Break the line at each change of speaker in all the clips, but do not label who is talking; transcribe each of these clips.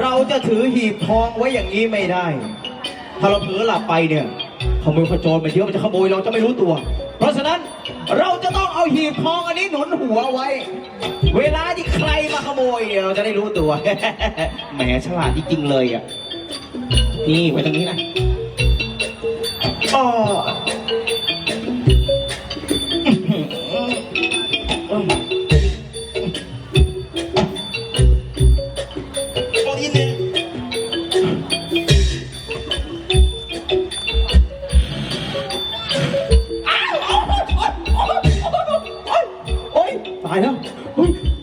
เราจะถือหีบทองไว้อย่างนี้ไม่ได้ ถ้าเราเผลอหลับไปเนี่ยขโมยขโจรมันเยอะมันจะขโมยเราจะไม่รู้ตัว เพราะฉะนั้นเราจะต้องเอาหีบทองอันนี้หนุนหัวไว้ เวลาที่ใครมาขโมยเราจะได้รู้ตัว แหมฉลาดจริงๆเลยอะ นี่ไว้ตรงนี้นะอ๋อ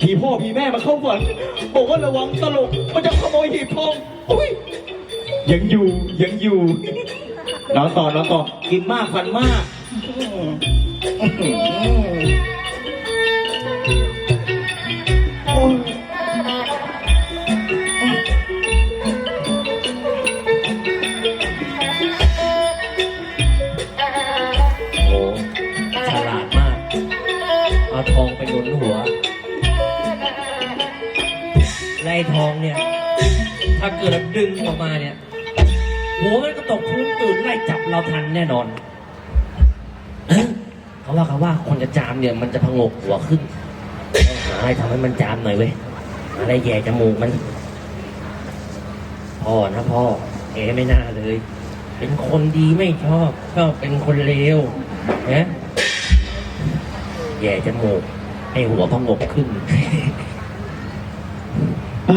ผีพ่อผีแม่มาเข้าฝัน บอกว่าระวังตลกมันจะขโมยหีบทองโอ้ยยังอยู่ยังอยู่นอนต่อนอนต่อกินมากฟันมากโอ้
ฉลาดมากเอาทองไปหนุนหัว และไอ้ทองเนี่ย ถ้าเกิดดึงออกมาเนี่ยหัวมันก็ตกพื้นตื่นไล่จับเราทันแน่นอนเขาว่ากันว่าคนจะจามเนี่ย มันจะพงกหัวขึ้นหาอะไรทำให้มันจามหน่อยเว้ยอะไรแย่จมูกมันพ่อนะพ่อเอไม่น่าเลย เป็นคนดีไม่ชอบชอบเป็นคนเลวนะแย่จมูกให้หัวพงกขึ้น หร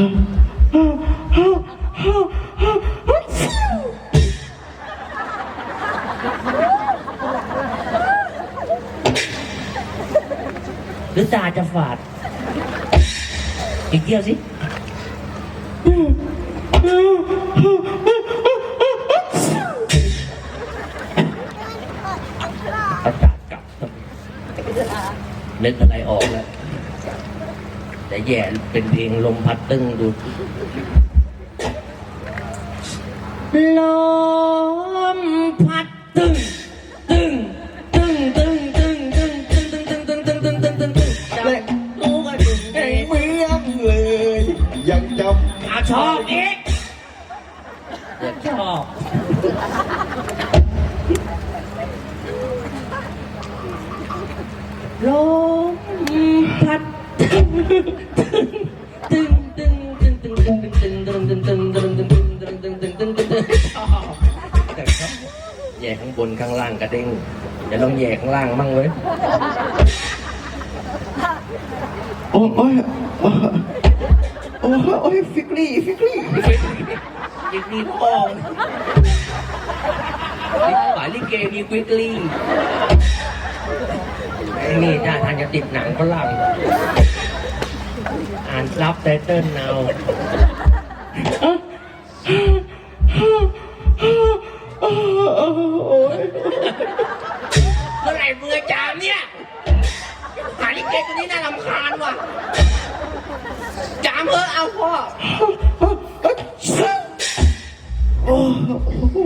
ือตาจะฝาด อีกเดียวสิประกาศกลับนึกอะไรออกแล้ว แต่แย่เป็นเพลงลมพัดตึ้งดูลมพัดตึ้งตึ้งตึ้งตึ้งตึ้งตึ้งตึ้งตึ้งตึ้งตึ้งตึ้งตึ้งตึ้งตึ้งจับลูกกระดึง
ไอ้เมืองเลย ยังจ
อาชอบอีกเด็กชอบลม ตึงตึงตึงตึงตึงตึงตึงตึงตึงตึงตึงตึงตึงตึงตึงตึงตึงแย่ข้างบนข้างล่างกระเด้งเดี๋ยวลองแย่ข้างล่างมั่งเว้ย
โอ้ยโอ้ยโอ้ยฟิกลี่ฟิกลี่
ยิงมีพองฝ่ายลิเกมีควิกลี่ไอ้นี่ท่าทางจะติดหนังฝรั่ง อ่านรับไตเติ้ลเอา
โอ้ย
เมื่อไหร่มือจามเนี่ยหาลิเกตัวนี้น่ารำคาญว่ะ จามเถอะเอาพ่อ
โอ้โห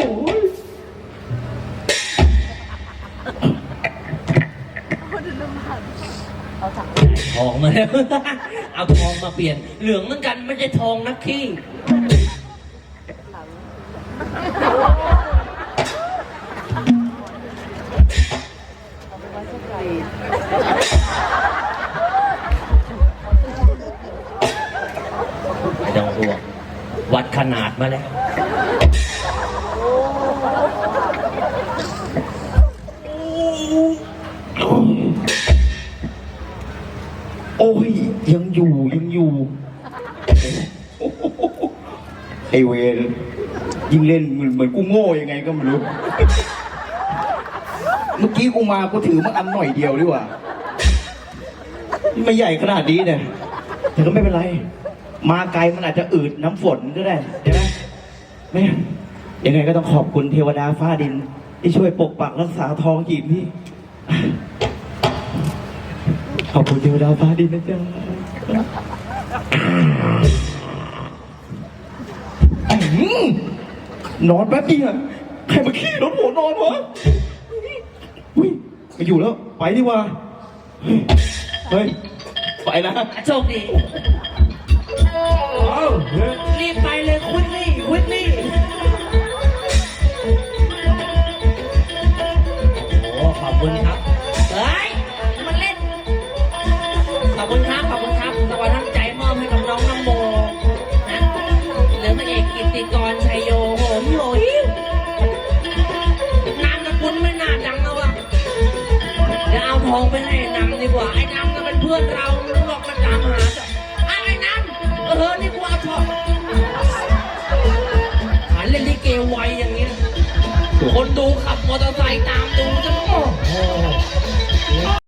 ทองมาแล้ว เอาทองมาเปลี่ยน เหลืองเหมือนกันไม่ใช่ทองนักขี้ไม่ต้องห่วงวัดขนาดมาแล้ว
ไอเวรยิ่งเล่นเหมือนเหมือนกูโง่ยังไงก็ไม่รู้ เมื่อกี้กูมากูถือมาอันหน่อยเดียวดีกว่าไม่ใหญ่ขนาดนี้เนี่ยแต่ก็ไม่เป็นไร มาไกลมันอาจจะอืดน้ำฝนก็ได้ใช่ไหมไม่ยังไงก็ต้องขอบคุณเทวดาฟ้าดิน ที่ช่วยปกปักรักษาทองหีบนี่ขอบคุณเทวดาฟ้าดินนะจ๊ะ นอนแป๊บเดียวใครมาขี้รถหัวนอนวะอุ้ยมาอยู่แล้ว ไปดีกว่า เฮ้ย ไปนะ
โชคดีรีบไปเลยคุณนี่คุณนี่โอ้ขอบคุณครับ พื่อนเรามันบอกมันตามหาจะอะไรนั้น เออ นี่กูเอาชอบหาเล่นลิเกไวอย่างเงี้ยคนดูขับมอเตอร์ไซค์ตาม